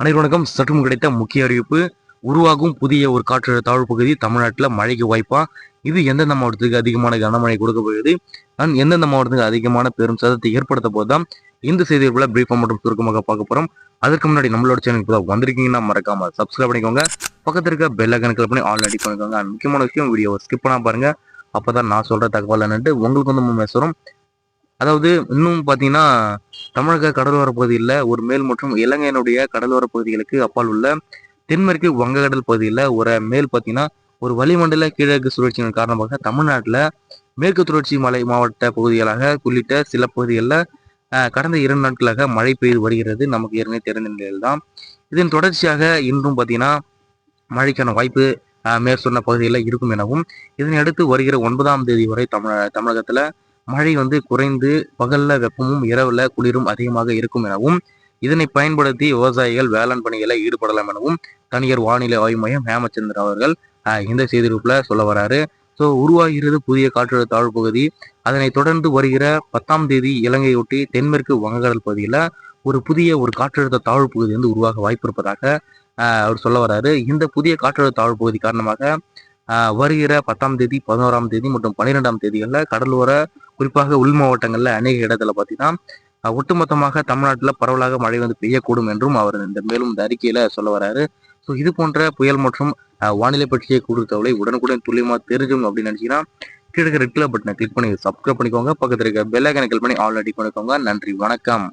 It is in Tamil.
அனைவருக்கும் வணக்கம். சற்றும் கிடைத்த முக்கிய அறிவிப்பு உருவாகும் புதிய ஒரு காற்றழுத்த தாழ்வு பகுதி தமிழ்நாட்டில் மழைக்கு வாய்ப்பா? இது எந்தெந்த மாவட்டத்துக்கு அதிகமான கனமழை கொடுக்க போகுது அண்ட் எந்தெந்த மாவட்டத்துக்கு அதிகமான பெரும் சதத்தை ஏற்படுத்த போதுதான் இந்த செய்திகளை பிரீஃபாக மற்றும் சுருக்கமாக பார்க்க போறோம். அதற்கு முன்னாடி நம்மளோட சேனல் இப்போ வந்திருக்கீங்கன்னா மறக்காம சப்ஸ்கிரைப் பண்ணிக்கோங்க. பக்கத்தில் இருக்க பெல் ஐக்கன் கிளிக் பண்ணி ஆல் அடி பண்ணிக்கோங்க முக்கியமான விஷயம் வீடியோ ஸ்கிப் பண்ணா பாருங்க. அப்பதான் நான் சொல்ற தகவல் என்னட்டு உங்களுக்கு வந்து மெசரும் அதாவது இன்னும் பார்த்தீங்கன்னா தமிழக கடலோர பகுதியில் ஒரு மேல் மற்றும் இலங்கையினுடைய கடலோர பகுதிகளுக்கு அப்பால் உள்ள தென்மேற்கு வங்கக்கடல் பகுதியில் ஒரு மேல் பார்த்தீங்கன்னா ஒரு வளிமண்டல கிழக்கு சுழற்சியின் காரணமாக தமிழ்நாட்டில் மேற்கு தொடர்ச்சி மலை மாவட்ட பகுதிகளாக உள்ளிட்ட சில பகுதிகளில் கடந்த இரண்டு நாட்களாக மழை பெய்து வருகிறது. நமக்கு ஏற்கனவே தெரிந்த நிலையில் தான் இதன் தொடர்ச்சியாக இன்றும் பார்த்தீங்கன்னா மழைக்கான வாய்ப்பு மேற்சொன்ன பகுதிகளில் இருக்கும் எனவும் இதனையடுத்து வருகிற ஒன்பதாம் தேதி வரை தமிழ தமிழகத்தில் மழை வந்து குறைந்து பகல்ல வெப்பமும் இரவுல குளிரும் அதிகமாக இருக்கும் எனவும் இதனை பயன்படுத்தி விவசாயிகள் வேளாண் பணிகளை ஈடுபடலாம் எனவும் தனியார் வானிலை ஆய்வு மையம் ஹேமச்சந்திரன் அவர்கள் ஆஹ், இந்த செய்திருப்புல சொல்ல வராரு. ஸோ உருவாகிறது புதிய காற்றழுத்த தாழ்வு பகுதி. அதனை தொடர்ந்து வருகிற பத்தாம் தேதி இலங்கையொட்டி தென்மேற்கு வங்கக்கடல் பகுதியில் ஒரு புதிய ஒரு காற்றழுத்த தாழ்வு பகுதி வந்து உருவாக வாய்ப்பு இருப்பதாக அவர் சொல்ல வராரு. இந்த புதிய காற்றழுத்த தாழ்வு பகுதி காரணமாக ஆஹ், வருகிற பத்தாம் தேதி பதினோராம் தேதி மற்றும் பன்னிரெண்டாம் தேதிகளில் கடலோர குறிப்பாக உள் மாவட்டங்களில் அநேக இடத்துல பார்த்தீங்கன்னா ஒட்டுமொத்தமாக தமிழ்நாட்டில் பரவலாக மழை வந்து பெய்யக்கூடும் என்றும் அவர் இந்த மேலும் இந்த அறிக்கையில சொல்ல வராரு. ஸோ இது போன்ற புயல் மற்றும் வானிலை பற்றிய கூடுதல் உடனுக்குடன் துல்லியமாக தெரிஞ்சும் அப்படின்னு நினைச்சீங்கன்னா கீழே ரெட் கலர் பட்டனை கிளிக் பண்ணி சப்ஸ்கிரைப் பண்ணிக்கோங்க. பக்கத்தில் இருக்க பெல் ஐக்கனை கிளிக் பண்ணி ஆல் பண்ணிக்கோங்க நன்றி வணக்கம்.